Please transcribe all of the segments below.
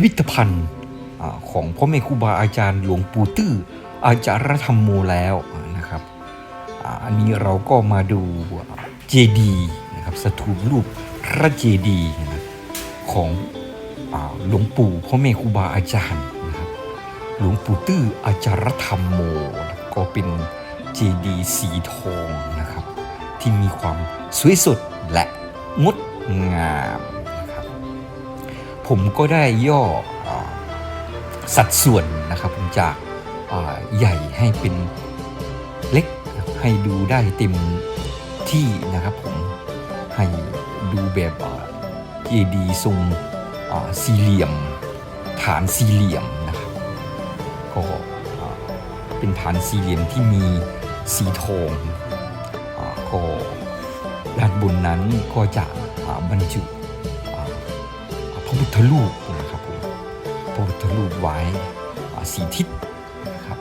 พิพิธภัณฑ์ของพ่อแม่ครูบาอาจารย์หลวงปู่ตื้ออาจารย์ธรรมโมแล้วนะครับอันนี้เราก็มาดูเจดีนะครับสถูปรูปพระเจดีนะของอหลวงปู่พ่อแม่ครูบาอาจารย์นะครับหลวงปู่ตื้ออาจารย์ธรรมโม ก็เป็นเจดีสีทองนะครับที่มีความสวยสดและงดงาม ผมก็ได้ย่อสัดส่วนนะครับผมจากใหญ่ให้เป็นเล็กให้ดูได้เต็มที่นะครับผมให้ดูแบบเจดีทรงสี่เหลี่ยม ฐานสี่เหลี่ยมนะครับก็เป็นฐานสี่เหลี่ยมที่มีสีทองก็ด้านบนนั้นก็จะบรรจุ พุทธรูปนะครับผมพระพุทธรูปไว้สีทิศนะครับ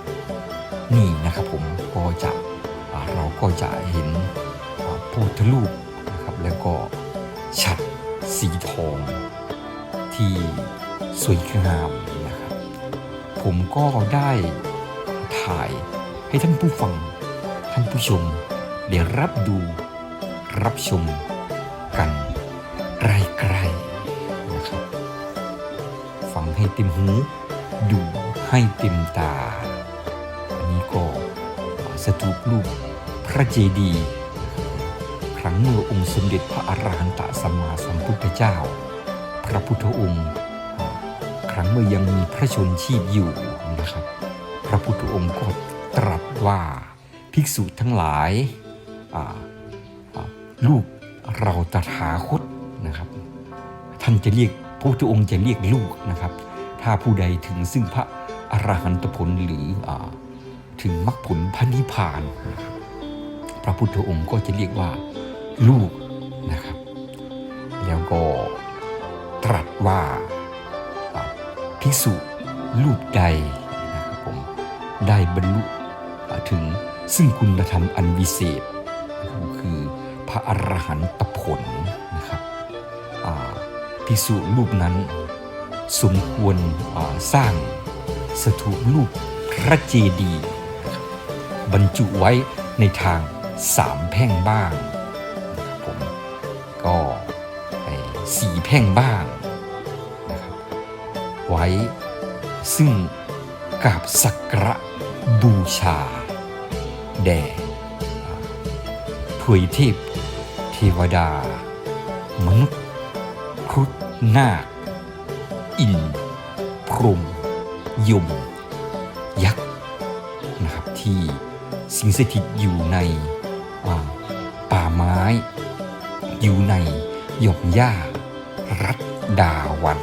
นี่นะครับผมก็จะเราก็จะเห็นพระพุทธรูปนะครับแล้วก็ฉัดสีทอง ที่สวยงามนะครับ ผมก็ได้ถ่ายให้ท่านผู้ฟังท่านผู้ชมได้รับดูรับชมกันไกลๆ ต็มหู ดูให้เต็มตา อันนี้ก็สถูปรูปพระเจดีย์ครั้งเมื่อองค์สมเด็จพระอรหันตสัมมาสัมพุทธเจ้า พระพุทธองค์ ครั้งเมื่อยังมีพระชนชีพอยู่นะครับ พระพุทธองค์ก็ตรัสว่าภิกษุทั้งหลายลูกเราตถาคตนะครับ ท่านจะเรียกพระพุทธองค์จะเรียกลูกนะครับ ถ้าผู้ใดถึงซึ่งพระอรหันตผลหรืออถึงมรรคผลพระนิพพานนะครับพระพุทธองค์ก็จะเรียกว่าลูกนะครับ แล้วก็ตรัสว่าอ่าภิกษุรูปใดนะครับผมได้บรรลุถึงซึ่งคุณธรรมอันวิเศษก็คือพระอรหันตผลนะครับอ่าภิกษุรูปนั้น สมควรสร้างสถูปรูปพระเจดีย์บรรจุไว้ในทางสามแพ่งบ้างนะครับผมก็สี่แพ่งบ้างนะครับไว้ซึ่งกราบสักการะบูชา แด่อ่าถวยเทพเทวดา มนุษย์ครุฑนาค อินทร์พรมยม ยักษ์นะครับที่สิงสถิตอยู่ในป่าไม้ อยู่ในหย่อมหญ้า รัดดาวัน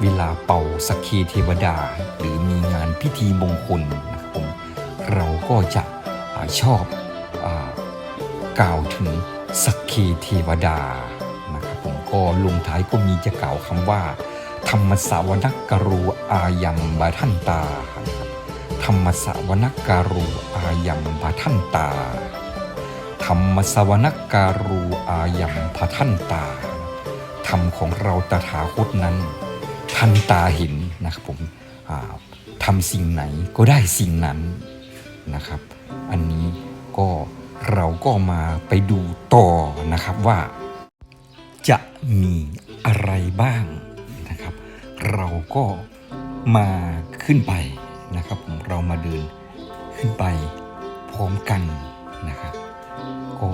เวลาเป่าสักเคเทวดา หรือมีงานพิธีมงคลนะครับผมเราก็จะอชอบอกล่าวถึงสักเคเทวดานะครับผมก็ลงท้ายก็มีจะกล่าวคำว่า ธรรมสาวนักกรูอายัมบาทันตา ธรรมสาวนักการูอายัมบาทันตา ธรรมสวนักการูอายัมพะท่านตา ธรรมของเราตถาคตนั้นทันตาเห็นนะครับผมทำสิ่งไหนก็ได้สิ่งนั้นนะครับ อันนี้ก็เราก็มาไปดูต่อนะครับว่า จะมีอะไรบ้าง เราก็มาขึ้นไปนะครับผมเรามาเดินขึ้นไปพร้อมกันนะครับ ก็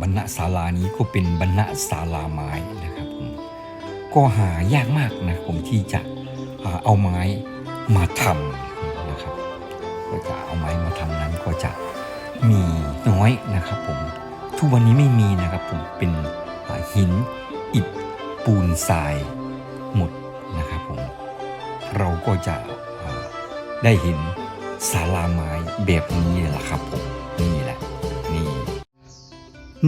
บรรณศาลานี้ก็เป็นบรรณศาลาไม้นะครับผมก็หายากมากนะผมที่จะเอาไม้มาทำนะครับก็จะเอาไม้มาทำนั้นก็จะมีน้อยนะครับผมทุกวันนี้ไม่มีนะครับผมเป็นหินอิฐปูนทราย เราก็จะได้เห็นศาลาไม้แบบนี้แหละครับผมนี่แหละนี่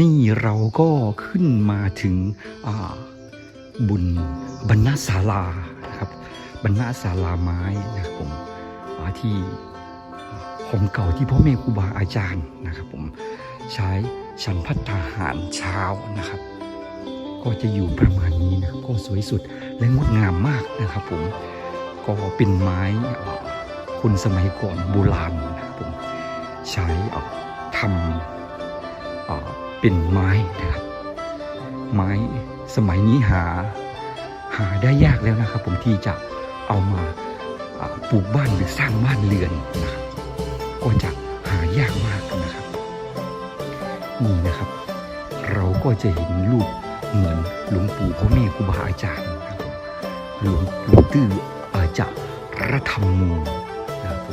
นี่เราก็ขึ้นมาถึงบุญบรรณศาลานะครับบรรณศาลาไม้นะครับผมที่ของเก่าที่พ่อแม่ครูบาอาจารย์นะครับผมใช้ฉันพัฒหารเช้านะครับ ก็จะอยู่ประมาณนี้นะก็สวยสุดและงดงามมากนะครับผม ก็เป็นไม้เอ่อคนสมัยก่อนโบราณนะครับผมใช้อ่อทำเป็นไม้นะครับไม้สมัยนี้หาหาได้ยากแล้วนะครับ ผมที่จะเอามาปลูกบ้านหรือสร้างบ้านเรือนนะครับก็จะหายากมากนะครับนี่นะครับ เราก็จะเห็นรูปเหมือนหลวงปู่พ่อแม่ครูบาอาจารย์หลวงหลวงตื้อ จารย์รัธรรมโมนะครับผ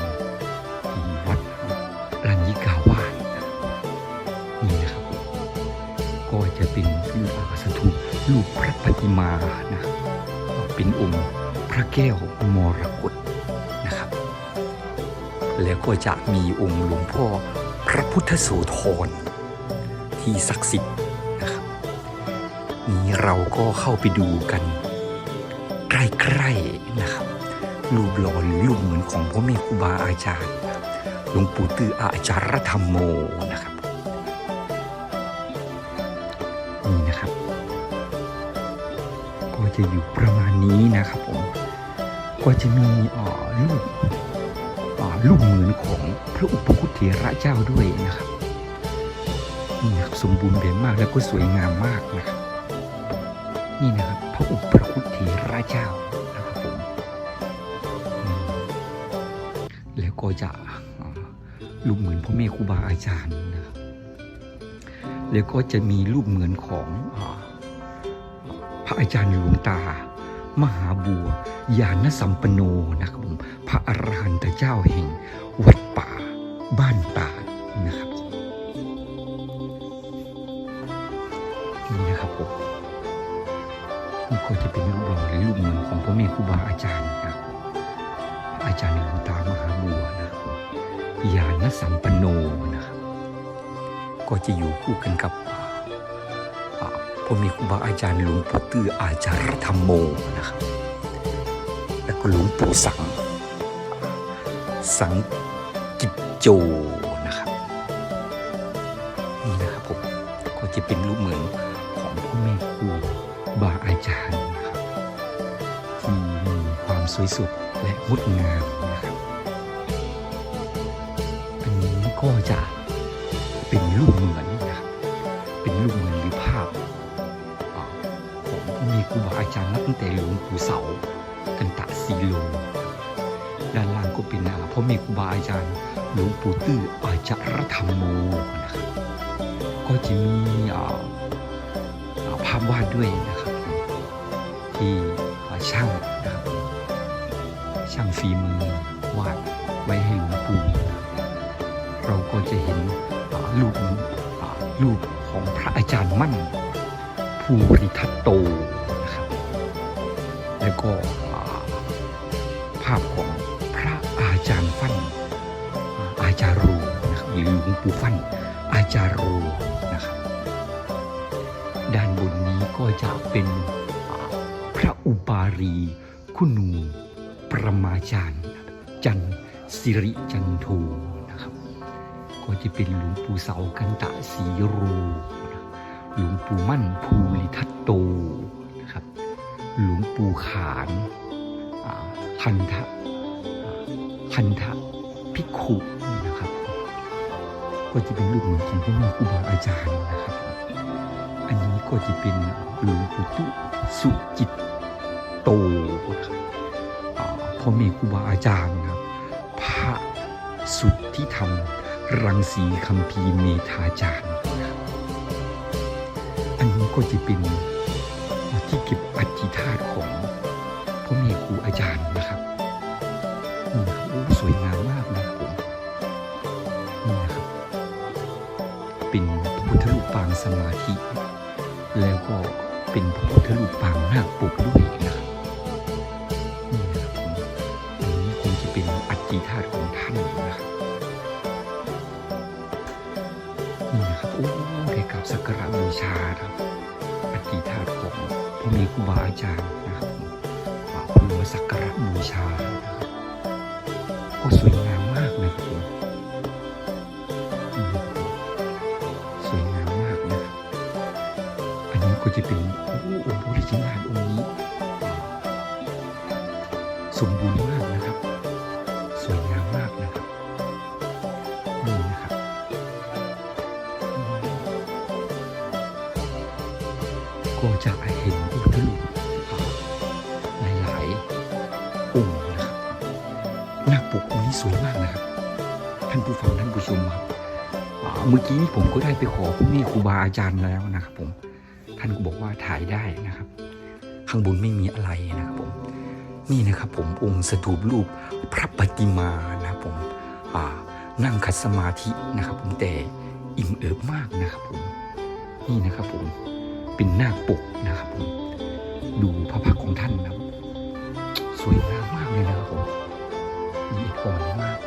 มวัดรัญญิกาวาสนะครับนี่นะครับ ก็จะเป็นรูปอาสถูปรูปพระปฏิมานะครับเป็นองค์พระแก้วมรกตนะครับ แล้วก็จะมีองค์หลวงพ่อพระพุทธโสธรที่ศักดิ์สิทธิ์นะครับ นี้เราก็เข้าไปดูกันใกล้ๆนะครับ รูปหล่อหรือรูปเหมือนของพ่อแม่ครูบาอาจารย์หลวงปู่ตืออาจารย์ธรรมโมนะครับนี่นะครับก็จะอยู่ประมาณนี้นะครับผมก็จะมีอ่อรูปอ่ารูปเหมือนของพระอุปคุตเถระเจ้าด้วยนะครับนี่ครับสมบูรณ์แบบมากแล้วก็สวยงามมากนะครับนี่นะครับพระอุปคุตเถระเจ้า ก็จะรูปเหมือนพ่อแม่ครูบาอาจารย์นะครับแล้วก็จะมีรูปเหมือนของอพระอาจารย์หลวงตา มหาบัวยานสัมปโนนะครับผมพระอรหันตเจ้าแห่ง วัดป่าบ้านตาดนะครับผมนี่นะครับผมนี่ก็จะเป็นรูปหล่อหรือรูปเหมือนของพ่อแม่ครูบาอาจารย์าณสัมปันโนนะครับ ก็จะอยู่คู่กันกับอ่าพ่อม่ครูบาอาจารย์หลวงปู่ตื้ออาจารย์ธรรมโมนะครับ แล้วก็หลวงปู่สัง สังกิจโจนะครับนี่นะครับผมก็จะเป็นรูปเหมือนของพ่อแม่ครูบาอาจารย์นะครับที่มีความสวยสดและงดงาม ก็จะเป็นรูปเหมือนนะครับเป็นรูปเหมือนหรือภาพอ่าของพ่อแม่ครูบาอาจารย์นับตั้งแต่หลวงปู่เสากันตะสีโลด้านล่างก็เป็นอ่าพ่อแม่ครูบาอาจารย์หลวงปู่ตื้ออาจารย์ธรรมโมนะครับก็จะมีภาพวาดด้วยนะครับ ที่ช่างนะครับช่างฝีมือวาดไว้ให้หลวงปู่ เราก็จะเห็นรูปรูปของพระอาจารย์มั่น ภูริทัตโตนะครับแล้วก็ภาพของพระอาจารย์ฟั่นอาอาจารูนะครับหรือหลวงปู่ฟั่นอาจารูนะครับด้านบนนี้ก็จะเป็นพระอุบารีคุณูประมาจารย์จันสิริจันทนะครับ ก็จะเป็นหลวงปู่เสากันตะสีโรหลวงปู่มั่นภูริทัตโตนะครับหลวงปู่ขานคันทะคันทะพิกขุนะครับ ก็จะเป็นรูปเหมือนของพ่อแม่ครูบาอาจารย์นะครับ อันนี้ก็จะเป็นหลวงปู่ตุสุจิตโตนะครับพ่อแม่ครูบาอาจารย์นะครับพระสุดที่ทำรั รังสีคัมภีเมธาจารย์ อันนี้ก็จะเป็นที่เก็บอัฐิธาตุของพ่อแม่ครูอาจารย์นะครับนี่นะครับโอ้สวยงามมากนะครับผมนี่นะครับ เป็นพระพุทธรูปปางสมาธิ แล้วก็เป็นพระพุทธรูปปางนาคปกด้วย นี่นะครับโอ้ได้กราบสักการะบูชาครับอัฐิธาตุของพ่อแม่ครูบาอาจารย์นะครับอ่าเพื่อสักการะบูชานะครับก็สวยงามมากนะครับผมนี่นะครับสวยงามมากนะครับอันนี้ก็จะเป็นโอ้องค์พระพุทธชินาชองค์นี้สมบูรณ์ องค์นะครับหน้าปกองค์นี้สวยมากนะครับ ท่านผู้ฟังท่านผู้ชมครับเมื่อกี้นี้ผมก็ได้ไปขอพระแม่ครูบาอาจารย์แล้วนะครับ ผม ท่านก็บอกว่าถ่ายได้นะครับ ข้างบนไม่มีอะไรนะครับผม นี่นะครับผมองค์สถูปรูปพระปฏิมานะครับผมนั่งขัดสมาธินะครับ ผมแต่อิ่มเอิบมากนะครับผม นี่นะครับผมเป็นหน้าปกนะครับผม ดูพระพักของท่านนะครับ สวยมาก ผมละเอียดอ่อนมาก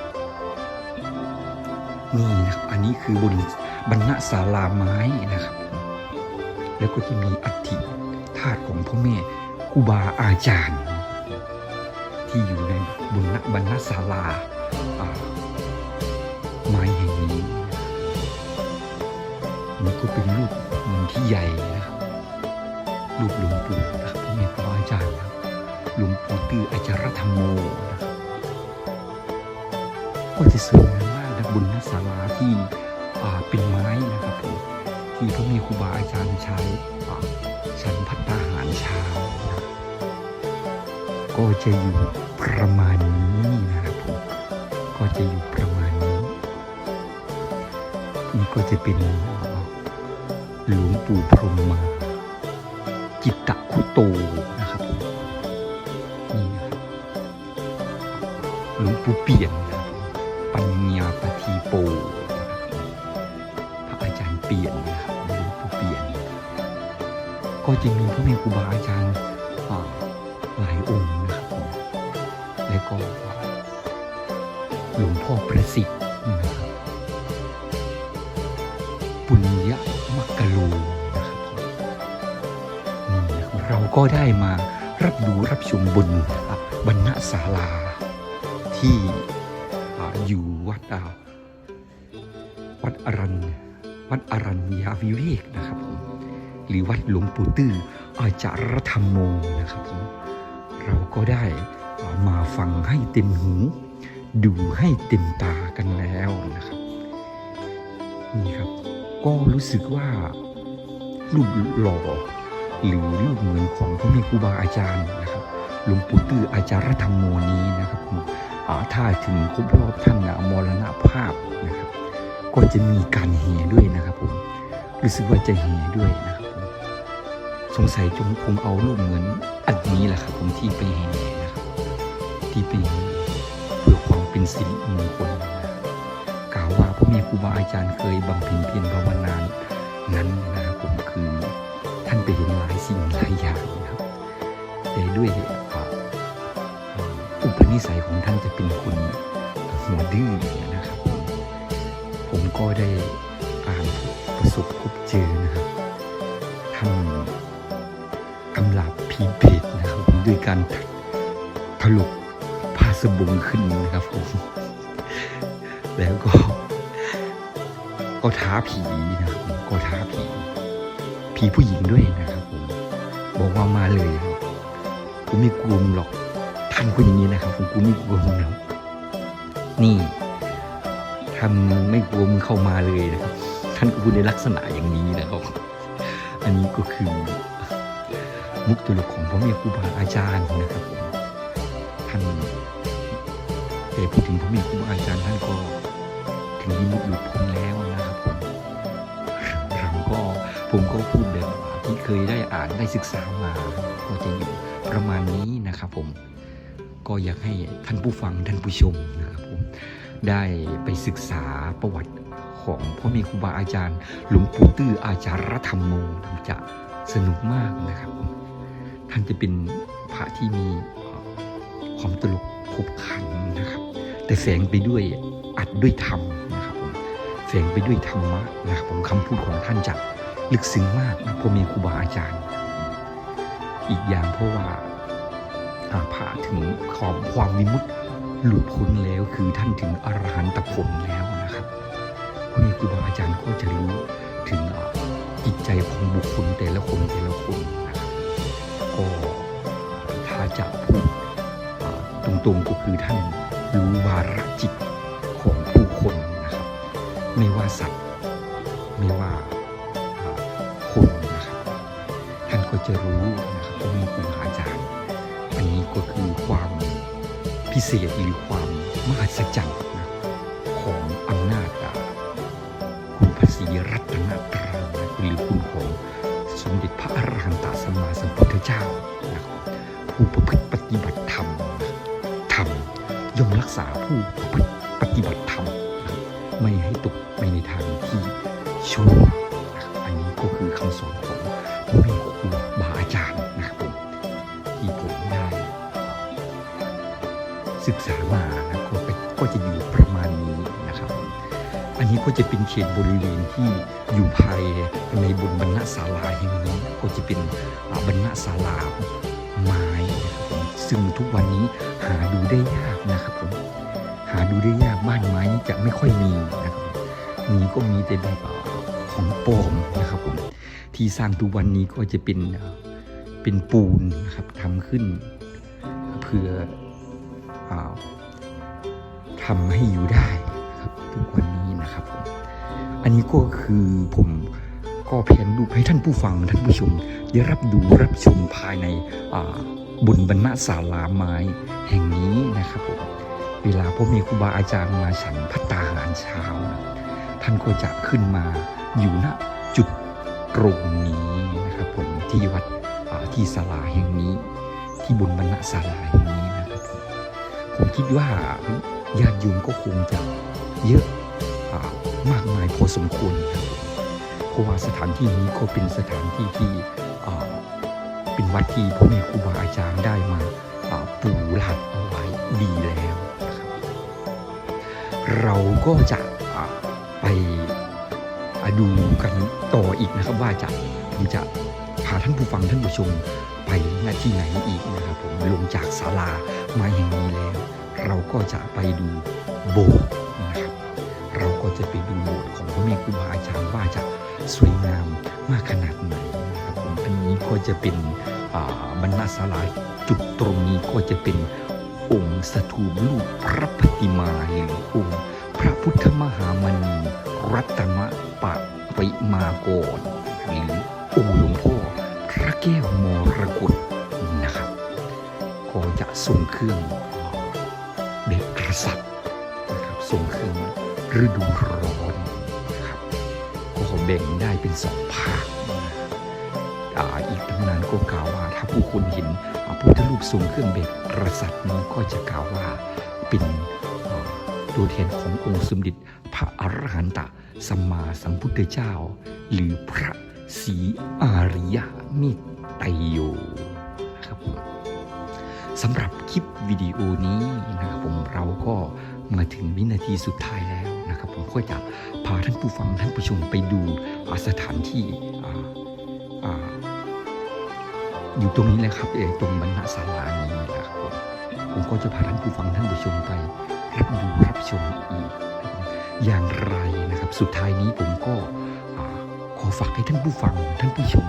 นี่นะครับอันนี้คือบนบรรณศาลาไม้นะครับ แล้วก็จะมีอัฐิธาตุของพ่อแม่ครูบาอาจารย์ ที่อยู่ในบนบรรณศาลาไม้แห่งนี้นี่ก็เป็นรูปเหมือนที่ใหญ่นะครับรูปหลวงปู่นะครับพ่อแม่ครูบาอาจารย์ หลวงปู่ตืออาจารธรรมโมนะครับก็จะสวยงามมากนะบุญนศาลาที่เป็นไม้นะครับผมที่พระมีครูบาอาจารย์ใช้ฉันพัตตาหารเช้านะก็จะอยู่ประมาณนี้นะครับผมก็จะอยู่ประมาณนี้ นี่ก็จะเป็นหลวงปู่พรหมมา จิตตะคุโตนะครับผม หลวงปู่เปลี่ยนนะครับปัญญาปทีโปพระอาจารย์เปลี่ยนนะครับหลวงปู่เปลี่ยน ก็จะมีพระเมครูบาอาจารย์หลายองค์นะครับผมและก็หลวงพ่อประสิทธิ์นะครับปุญญมักกะโลนะครับนี่นะครับเราก็ได้มารับดูรับชมบนอะบรรณศาลา ที่อยู่วัดวัดอรัญวัดอรัญญาวิเวกนะครับผมหรือวัดหลวงปู่ตื้ออาจารธรรมโมนะครับผมเราก็ได้มาฟังให้เต็มหู ดูให้เต็มตากันแล้วนะครับ นี่ครับ ก็รู้สึกว่ารูปหล่อหรือรูปเหมือนของพระเมครูบาอาจารย์นะครับหลวงปู่ตื้ออาจารธรรมโมนี้นะครับผม ถ้าถึงครบรอบท่านนะมรณภาพนะครับ ก็จะมีการแห่ด้วยนะครับผมรู้สึกว่าจะแห่ด้วยนะครับผมสงสัยจงคงเอารูปเหมือนอันนี้แหละครับผมที่ไปแห่นะครับที่ไปเพื่อความเป็นสิริมงคลนะครับกล่าวว่าพระเมีครูบาอาจารย์เคยบำเพ็ญเพียรภาวนานั้นนะครับผมคือท่านไปเห็นหลายสิ่งหลายอย่างนะครับแต่ด้วย อ่าอุปนิสัยของท่านจะเป็นคนหัวดื้อนะครับ ผมผมก็ได้อ่านประสบพบเจอนะครับท่านกำลับพีเพจนะครับผมด้วยการถลกผ้าสบงขึ้นนะครับผมแล้วก็ ก็ท้าผีนะครับผมก็ท้าผีผีผู้หญิงด้วยนะครับผมบอกว่ามาเลย ผมไม่กลัวงหรอก ท่านก็อย่างนี้นะครับผมกูไม่กลัวมึงหรอกนี่ทำไม่กลัวมึงเข้ามาเลยนะครับ ท่านก็พูดในลักษณะอย่างนี้นะครับ อันนี้ก็คือ มุกตลกของพ่อแม่ครูบาอาจารย์นะครับผมท่านแต่พูดถึงพ่อแม่ครูบาอาจารย์ท่านก็ถึงวิมุตติหลุดพ้นแล้วนะครับผมเราก็ผมก็พูดแบบที่เคยได้อ่านได้ศึกษามา ก็จะอยู่ประมาณนี้นะครับผม ก็อยากให้ท่านผู้ฟังท่านผู้ชมนะครับผมได้ไปศึกษาประวัติของพ่อแม่ครูบาอาจารย์ หลวงปู่ตื้ออาจารย์ธรรมโมจะสนุกมากนะครับผมท่านจะเป็นพระที่มีความตลกขบขันนะครับ แต่แฝงไปด้วยอัดด้วยธรรมนะครับผมแฝงไปด้วยธรรมะนะครับผมคำพูดของท่านจะลึกซึ้งมากนะพ่อแม่ครูบาอาจารย์ อีกอย่างเพราะว่า ผ่าถึงความความวิมุตติหลุดพ้นแล้วคือท่านถึงอรหันตผลแล้วนะครับพระมีครูบาอาจารย์ก็จะรู้ถึงอ่าจิตใจของบุคคลแต่ละคนแต่ละคนนะครับก็ถ้าจะพูดตรงๆก็คือท่านรู้วาระจิตของผู้คนนะครับ ไม่ว่าสัตว์ไม่ว่าคนนะครับ ท่านก็จะรู้นะครับว่ามีครูบา เศษหรือความมหัศจรรย์นะของอำนาจคุณพระศรีรัตนตรัยนะหรือคุณของสมเด็จพระอรหันตสัมมาสัมพุทธเจ้านะผู้ประพฤติปฏิบัติธรรมธรรมย่อมรักษาผู้ ศึกษามานะก็ไปก็จะอยู่ประมาณนี้นะครับ อันนี้ก็จะเป็นเขตบริเวณที่อยู่ภายในบนบรรณศาลาแห่งนี้ก็จะเป็นบรรณศาลาไม้นะครับผมซึ่งทุกวันนี้หาดูได้ยากนะครับผมหาดูได้ยากบ้านไม้จะไม่ค่อยมีนะครับมีก็มีแต่แบบอ่าของปลอมนะครับผมที่สร้างทุกวันนี้ก็จะเป็นเป็นปูนนะครับทำขึ้นเพื่อ อาทำให้อยู่ได้ครับทุกวันนี้นะครับผมอันนี้ก็คือผมก็แผนรูปให้ท่านผู้ฟังท่านผู้ชมได้รับดูรับชมภายในอ่าบรรณศาลาไม้แห่งนี้นะครับผมเวลาพ่อแม่ครูบาอาจารย์มาฉันพัตตาหารเช้านะท่านก็จะขึ้นมาอยู่ณจุดตรงนี้นะครับผมที่วัดที่ศาลาแห่งนี้ ที่บนบรรณศาลา ผมคิดว่าญาติโยมก็คงจะเยอะมากมายพอสมควรครับเพราะว่าสถานที่นี้ก็เป็นสถานที่ที่เป็นวัดที่พ่อแม่ครูบาอาจารย์ได้มาปูหลักเอาไว้ดีแล้วนะครับ เราก็จะไปดูกันต่ออีกนะครับ ว่าจะผมจะพาท่านผู้ฟังท่านผู้ชม ไปหน้าที่ไหนอีกนะครับผมลงจากศาลามาอย่างนี้แล้ว เราก็จะไปดูโบสถ์นะครับเราก็จะไปดูโบสถ์ของพระแม่ครูบาอาจารย์ว่าจะสวยงามมากขนาดไหนนะครับผมอันนี้ก็จะเป็นบรรณศาลาจุดตรงนี้ก็จะเป็นองค์สถูปรูปพระปฏิมาหรือองค์พระพุทธมหามณีรัตนปะวิมาโกรหรือองค์หลวง แก้วมรกตนะครับ ก็จะทรงเครื่องเด็กกษัตริย์นะครับทรงเครื่องฤดูร้อนนะครับก็แบ่งได้เป็นสองภาคอ,อีกทั้งนั้นก็กล่าวว่า ถ้าผู้คนเห็นพุทธรูปทรงเครื่องเบ็ดกษัตริย์นี้ก็จะกล่าวว่าเป็นตัวแทนขององค์สมเด็จพระอรหันตสัมมาสัมพุทธเจ้า หรือพระศรีอาริยมิตร ไตโยนะครับผมสำหรับคลิปวิดีโอนี้นะครับผมเราก็มาถึงวินาทีสุดท้ายแล้วนะครับ ผมก็จะพาท่านผู้ฟังท่านผู้ชมไปดูอาสถานที่ออยู่ตรงนี้แหละครับเออตรงบรรณศาลานี้นะครับผมผมก็จะพาท่านผู้ฟังท่านผู้ชมไปรับดูรับชมอีก อย่างไรนะครับ สุดท้ายนี้ผมก็อขอฝากให้ท่านผู้ฟังท่านผู้ชม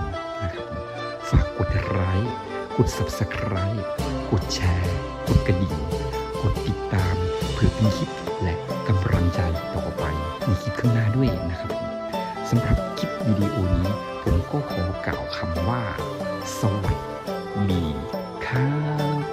กดไลค์กด subscribe กดแชร์ กดกระดิ่ง กดติดตาม เพื่อเป็นคลิปและกำลังใจต่อไปในคลิปข้างหน้าด้วยนะครับผมสำหรับคลิปวิดีโอนี้ ผมก็ขอกล่าวคำว่า สวัสดีครับ